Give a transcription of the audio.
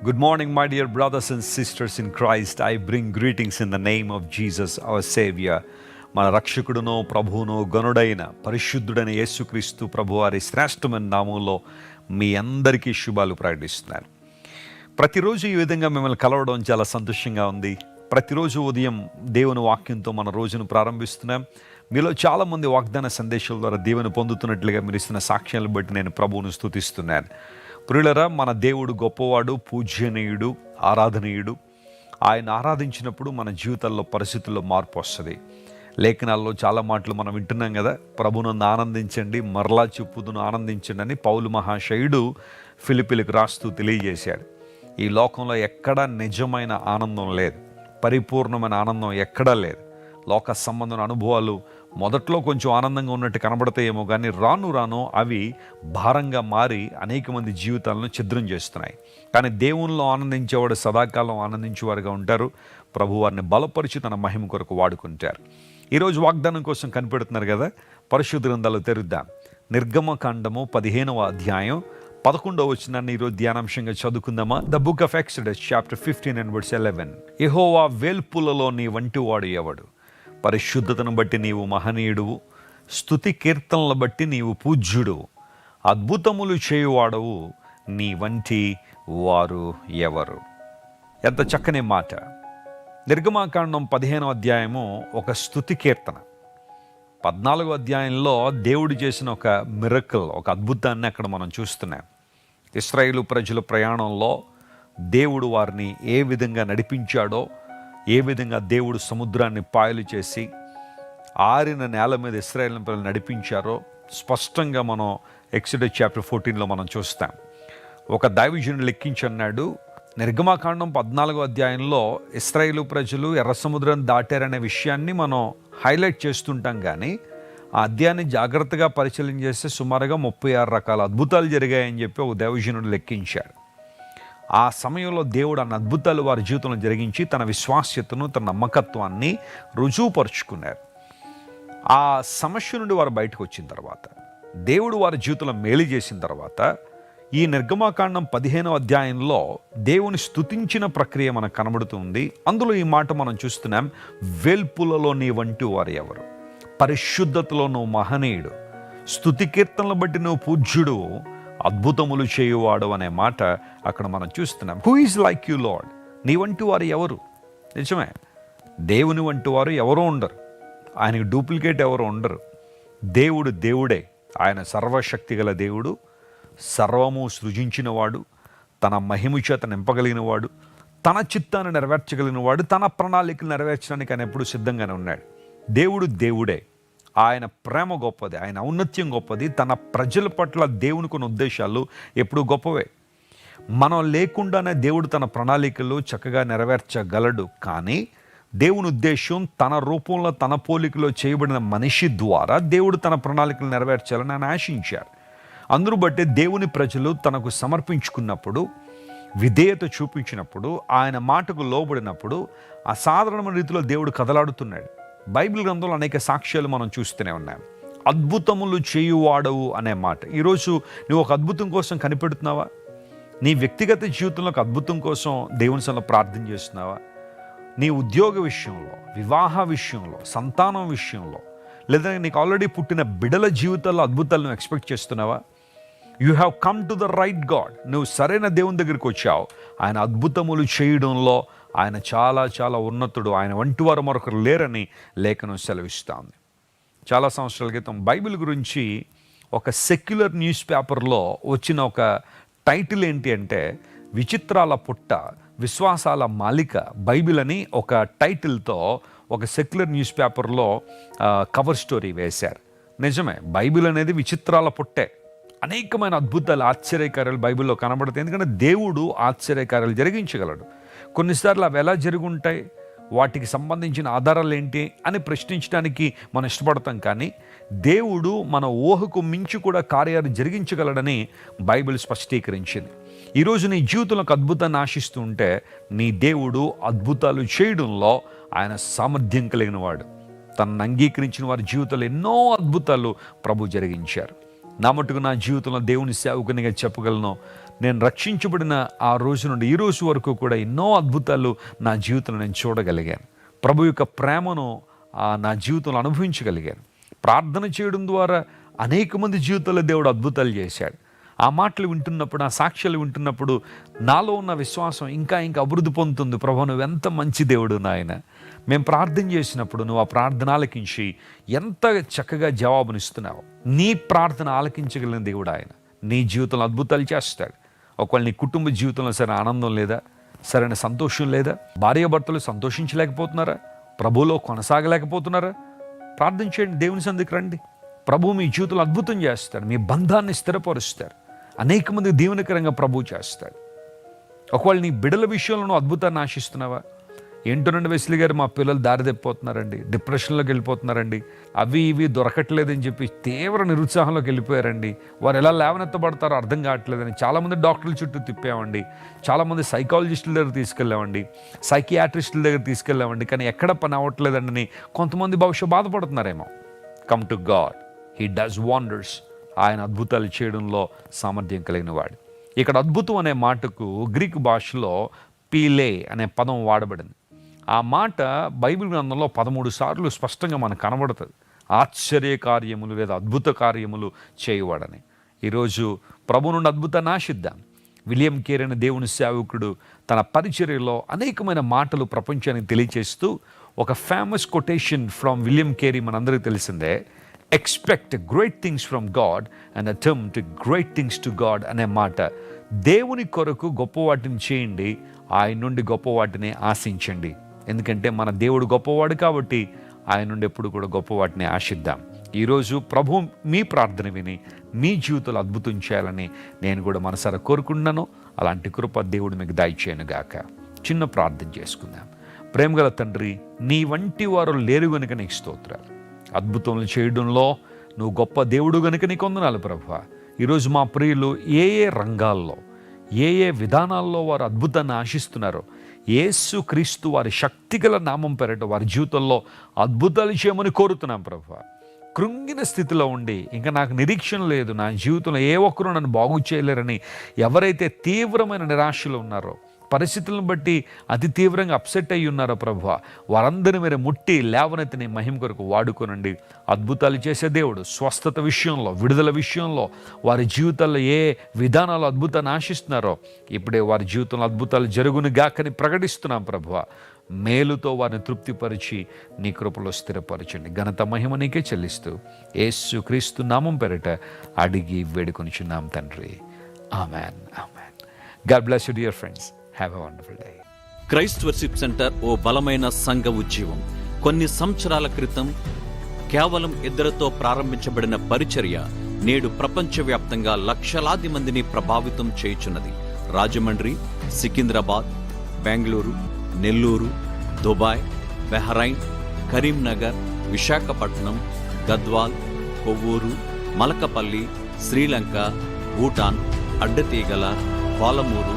Good morning, my dear brothers and sisters in Christ. I bring greetings in the name of Jesus, our Savior. మన రక్షకుడును ప్రభువునో గనుడైన పరిశుద్ధుడైన యేసుక్రీస్తు ప్రభువారి శ్రేష్టమైన నామంలో మీ అందరికీ శుభాలు ప్రకటిస్తున్నాను ప్రతిరోజు ఈ విధంగా మిమ్మల్ని కలవడం చాలా సంతోషంగా ఉంది ప్రతిరోజు ఉదయం దేవుని వాక్యంతో మన రోజును ప్రారంభిస్తున్నాం మీలో చాలామంది వాగ్దాన సందేశాల ద్వారా దేవుని పొందుతున్నట్లుగా మీరు ఇస్తున్న సాక్ష్యాలను బట్టి నేను ప్రభువును స్తుతిస్తున్నాను ప్రియులరా మన దేవుడు గొప్పవాడు పూజ్యనీయుడు ఆరాధనీయుడు. ఆయన ఆరాధించినప్పుడు మన జీవితాల్లో పరిస్థితుల్లో మార్పు వస్తుంది. లేఖనాల్లో చాలా మాటలు మనం వింటున్నాం కదా ప్రభునందు ఆనందించండి మరలా చెప్పుదును ఆనందించండి అని పౌలు మహాశయుడు ఫిలిపిలకు రాస్తూ తెలియజేశాడు. ఈ లోకంలో ఎక్కడా నిజమైన ఆనందం లేదు. పరిపూర్ణమైన ఆనందం ఎక్కడా లేదు. లోక సంబంధం అనుభవాలు మొదట్లో కొంచెం ఆనందంగా ఉన్నట్టు కనబడతాయేమో కానీ రాను రాను అవి భారంగా మారి అనేక మంది జీవితాలను ఛిద్రం చేస్తున్నాయి. కానీ దేవునిలో ఆనందించేవాడు సదాకాలం ఆనందించేవారుగా ఉంటారు. ప్రభువారిని బలపరిచి తన మహిమ కొరకు వాడుకుంటారు. ఈరోజు వాగ్దానం కోసం కనిపెడుతున్నారు కదా పరిశుద్ధ గ్రంథాలు తెరుద్దాం. నిర్గమకాండము పదిహేనవ అధ్యాయం పదకొండవ వచ్చినాన్ని ఈరోజు ధ్యానాంశంగా చదువుకుందామా? The book of Exodus chapter fifteen and words eleven ఎహోవా వేల్పులలో నీ వంటి వాడు ఎవడు? పరిశుద్ధతను బట్టి నీవు మహనీయుడువు. స్థుతి కీర్తనల బట్టి నీవు పూజ్యుడువు. అద్భుతములు చేయువాడవు నీ వంటి వారు ఎవరు? ఎంత చక్కని మాట. నిర్గమాకాండం పదిహేనో అధ్యాయము ఒక స్థుతి కీర్తన. పద్నాలుగో అధ్యాయంలో దేవుడు చేసిన ఒక మిరకల్ ఒక అద్భుతాన్ని అక్కడ మనం చూస్తున్నాం. ఇస్రాయేలు ప్రజల ప్రయాణంలో దేవుడు వారిని ఏ విధంగా నడిపించాడో ఏ విధంగా దేవుడు సముద్రాన్ని పాయలు చేసి ఆరిన నేల మీద ఇస్రాయేల్ పిల్లలు నడిపించారో స్పష్టంగా మనం ఎక్సిడెస్ చాప్టర్ ఫోర్టీన్లో మనం చూస్తాం. ఒక దైవజనుడు లెక్కించన్నాడు నిర్గమాకాండం పద్నాలుగో అధ్యాయంలో ఇస్రాయేలు ప్రజలు ఎర్ర సముద్రం దాటారనే విషయాన్ని మనం హైలైట్ చేస్తుంటాం కానీ ఆ అధ్యాయాన్ని జాగ్రత్తగా పరిశీలన చేస్తే సుమారుగా ముప్పై ఆరు రకాల అద్భుతాలు జరిగాయని చెప్పి ఒక దైవజనుడు లెక్కించాడు ఆ సమయంలో దేవుడు అన్న అద్భుతాలు వారి జీవితంలో జరిగించి తన విశ్వాస్యతను తన నమ్మకత్వాన్ని రుజువుపరుచుకున్నారు. ఆ సమస్య నుండి వారు బయటకు వచ్చిన తర్వాత దేవుడు వారి జీవితంలో మేలు చేసిన తర్వాత ఈ నిర్గమాకాండం పదిహేనవ అధ్యాయంలో దేవుని స్థుతించిన ప్రక్రియ మనకు కనబడుతుంది. అందులో ఈ మాట మనం చూస్తున్నాం వెల్పులలో నీ వంటి వారు ఎవరు? పరిశుద్ధతలో నువ్వు మహనీయుడు. స్థుతి కీర్తనలు బట్టి నువ్వు పూజ్యుడు. అద్భుతములు చేయువాడు అనే మాట అక్కడ మనం చూస్తున్నాం. Who is like you lord నీ వంటి వారు ఎవరు? నిజమే. దేవుని వంటి వారు ఎవరో ఉండరు. ఆయనకి డూప్లికేట్ ఎవరు ఉండరు. దేవుడు దేవుడే. ఆయన సర్వశక్తి గల దేవుడు సర్వము సృజించినవాడు తన మహిమ చేత నింపగలిగినవాడు తన చిత్తాన్ని నెరవేర్చగలిగినవాడు తన ప్రణాళికలు నెరవేర్చడానికి ఆయన ఎప్పుడు సిద్ధంగానే ఉన్నాడు. దేవుడు దేవుడే. ఆయన ప్రేమ గొప్పది ఆయన ఔన్నత్యం గొప్పది తన ప్రజల పట్ల దేవుని ఉన్న ఉద్దేశాలు ఎప్పుడు గొప్పవే. మనం లేకుండానే దేవుడు తన ప్రణాళికలు చక్కగా నెరవేర్చగలడు కానీ దేవుని ఉద్దేశం తన రూపంలో తన పోలికలో చేయబడిన మనిషి ద్వారా దేవుడు తన ప్రణాళికలు నెరవేర్చాలని ఆయన ఆశించారు. అందరూ బట్టి దేవుని ప్రజలు తనకు సమర్పించుకున్నప్పుడు విధేయత చూపించినప్పుడు ఆయన మాటకు లోబడినప్పుడు అసాధారణమైన రీతిలో దేవుడు కదలాడుతున్నాడు. బైబిల్ గ్రంథంలో అనేక సాక్ష్యాలు మనం చూస్తూనే ఉన్నాం. అద్భుతములు చేయువాడవు అనే మాట. ఈరోజు నువ్వు ఒక అద్భుతం కోసం కనిపెడుతున్నావా? నీ వ్యక్తిగత జీవితంలో ఒక అద్భుతం కోసం దేవుని సల ప్రార్థన చేస్తున్నావా? నీ ఉద్యోగ విషయంలో వివాహ విషయంలో సంతానం విషయంలో లేదా నీకు ఆల్రెడీ పుట్టిన బిడల జీవితాల్లో అద్భుతాలను ఎక్స్పెక్ట్ చేస్తున్నావా? You have come to the right God నువ్వు సరైన దేవుని దగ్గరికి వచ్చావు. ఆయన అద్భుతములు చేయడంలో ఆయన చాలా చాలా ఉన్నతుడు. ఆయన వంటి వారు మరొకరు లేరని లేఖనం సెలవిస్తుంది. చాలా సంవత్సరాల క్రితం బైబిల్ గురించి ఒక సెక్యులర్ న్యూస్ పేపర్లో వచ్చిన ఒక టైటిల్ ఏంటి అంటే విచిత్రాల పుట్ట విశ్వాసాల మాలిక బైబిల్ అని ఒక టైటిల్తో ఒక సెక్యులర్ న్యూస్ పేపర్లో కవర్ స్టోరీ వేశారు. నిజమే బైబిల్ అనేది విచిత్రాల పుట్టే. అనేకమైన అద్భుతాలు ఆశ్చర్యకార్యాలు బైబిల్లో కనబడతాయి. ఎందుకంటే దేవుడు ఆశ్చర్యకార్యాలు జరిగించగలడు. కొన్నిసార్లు అవి ఎలా జరుగుంటాయి? వాటికి సంబంధించిన ఆధారాలు ఏంటి? అని ప్రశ్నించడానికి మనం ఇష్టపడతాం కానీ దేవుడు మన ఊహకు మించి కూడా కార్యాలు జరిగించగలడని బైబిల్ స్పష్టీకరించింది. ఈరోజు నీ జీవితంలో ఒక అద్భుతాన్ని ఆశిస్తూ ఉంటే నీ దేవుడు అద్భుతాలు చేయడంలో ఆయన సామర్థ్యం కలిగిన వాడు తనను అంగీకరించిన వారి జీవితంలో ఎన్నో అద్భుతాలు ప్రభు జరిగించారు. నా మటుకు నా జీవితంలో దేవుని సేవకునిగా చెప్పగలను. నేను రక్షించబడిన ఆ రోజు నుండి ఈ రోజు వరకు కూడా ఎన్నో అద్భుతాలు నా జీవితంలో నేను చూడగలిగాను. ప్రభు యొక్క ప్రేమను నా జీవితంలో అనుభవించగలిగాను. ప్రార్థన చేయడం ద్వారా అనేక మంది జీవితంలో దేవుడు అద్భుతాలు చేశాడు. ఆ మాటలు వింటున్నప్పుడు ఆ సాక్ష్యాలు వింటున్నప్పుడు నాలో ఉన్న విశ్వాసం ఇంకా ఇంకా అభివృద్ధి పొందుతుంది. ప్రభు నువ్వు ఎంత మంచి దేవుడు నాయన. మేము ప్రార్థన చేసినప్పుడు నువ్వు ఆ ప్రార్థన ఆలకించి ఎంత చక్కగా జవాబునిస్తున్నావు. నీ ప్రార్థన ఆలకించగలిగిన దేవుడు ఆయన. నీ జీవితంలో అద్భుతాలు చేస్తాడు. ఒకవేళ నీ కుటుంబ జీవితంలో సరైన ఆనందం లేదా సరైన సంతోషం లేదా భార్యాభర్తలు సంతోషించలేకపోతున్నారా? ప్రభువులో కొనసాగలేకపోతున్నారా? ప్రార్థన చేయండి దేవుని సందికి రండి. ప్రభు మీ జీవితంలో అద్భుతం చేస్తాడు మీ బంధాన్ని స్థిరపరుస్తారు అనేక మంది దీవెనకరంగా ప్రభు చేస్తాడు. ఒకవేళ నీ బిడల విషయంలో అద్భుతాన్ని ఆశిస్తున్నావా? ఏంటోనండి వెస్లీ గారు మా పిల్లలు దారి తెప్పిపోతున్నారండి. డిప్రెషన్లోకి వెళ్ళిపోతున్నారండి. అవి ఇవి దొరకట్లేదని చెప్పి తీవ్ర నిరుత్సాహంలోకి వెళ్ళిపోయారండి. వారు ఎలా లేవనెత్తబడతారో అర్థం కావట్లేదని చాలామంది డాక్టర్ల చుట్టూ తిప్పామండి. చాలామంది సైకాలజిస్టుల దగ్గర తీసుకెళ్ళామండి. సైకియాట్రిస్టుల దగ్గర తీసుకెళ్ళామండి. కానీ ఎక్కడ పని అవ్వట్లేదండి అని కొంతమంది బహుశా బాధపడుతున్నారేమో. Come to God he does wonders ఆయన అద్భుతాలు చేయడంలో సామర్థ్యం కలిగిన వాడు. ఇక్కడ అద్భుతం అనే మాటకు గ్రీక్ భాషలో పీలే అనే పదం వాడబడింది. ఆ మాట బైబిల్ గ్రంథంలో పదమూడు సార్లు స్పష్టంగా మనకు కనబడుతుంది. ఆశ్చర్య కార్యములు లేదా అద్భుత కార్యములు చేయవాడని. ఈరోజు ప్రభు నుండి అద్భుతాన్ని ఆశిద్దాం విలియం కేర్ అనే దేవుని సేవకుడు తన పరిచర్యలో అనేకమైన మాటలు ప్రపంచానికి తెలియచేస్తూ ఒక famous quotation from William Carey మనందరికీ తెలిసిందే expect great things from God and attempt great things to God అనే మాట. దేవుని కొరకు గొప్ప వాటిని చేయండి ఆయన నుండి గొప్ప వాటిని ఆశించండి. ఎందుకంటే మన దేవుడు గొప్పవాడు కాబట్టి ఆయన నుండి ఎప్పుడు కూడా గొప్ప వాటిని ఆశిద్దాం. ఈరోజు ప్రభు మీ ప్రార్థన విని మీ జీవితంలో అద్భుతం చేయాలని నేను కూడా మనసారా కోరుకుంటున్నాను. అలాంటి కృప దేవుడు మీకు దయచేయను గాక. చిన్న ప్రార్థన చేసుకుందాం. ప్రేమగల తండ్రి నీ వంటి వారు లేరు గనుక నీకు స్తోత్రాలు. అద్భుతములు చేయడంలో నువ్వు గొప్ప దేవుడు గనుక నీకు వందనాలు ప్రభు. ఈరోజు మా ప్రియులు ఏ ఏ రంగాల్లో ఏ ఏ విధానాల్లో వారు అద్భుతాన్ని ఆశిస్తున్నారో యేసు క్రీస్తు వారి శక్తిగల నామం పెరట వారి జీవితంలో అద్భుతాలు చేయమని కోరుతున్నాం ప్రభు. కృంగిన స్థితిలో ఉండి ఇంకా నాకు నిరీక్షణ లేదు. నా జీవితంలో ఏ ఒక్కరూ నన్ను బాగు చేయలేరని ఎవరైతే తీవ్రమైన నిరాశలు ఉన్నారో పరిస్థితులను బట్టి అతి తీవ్రంగా అప్సెట్ అయ్యి ఉన్నారో ప్రభు. వారందరినీ మీరు ముట్టి లేవనెత్తిని మహిమ కొరకు వాడుకోనండి. అద్భుతాలు చేసే దేవుడు స్వస్థత విషయంలో విడుదల విషయంలో వారి జీవితాల్లో ఏ విధానాలు అద్భుతాన్ని ఆశిస్తున్నారో ఇప్పుడే వారి జీవితంలో అద్భుతాలు జరుగును గాకని ప్రకటిస్తున్నాం ప్రభువ మేలుతో వారిని తృప్తిపరిచి నీ కృపలో స్థిరపరచండి. ఘనత మహిమ నీకే చెల్లిస్తూ ఏసు క్రీస్తు నామం పెరట అడిగి వేడుకొనిచున్నాం తండ్రి. Amen. Amen. God bless you dear friends have a wonderful day Christ Worship Centre ఓ బలమైన సంఘ ఉద్యమం కొన్ని సంవత్సరాల క్రితం కేవలం ఇద్దరితో ప్రారంభించబడిన పరిచర్య నేడు ప్రపంచవ్యాప్తంగా లక్షలాది మందిని ప్రభావితం చేయుచున్నది. Rajahmundry Secunderabad Bengaluru Nellore Dubai Bahrain Karimnagar Visakhapatnam Gadwal Kovvur Malakapalli Sri Lanka Bhutan Addateegala Palamuru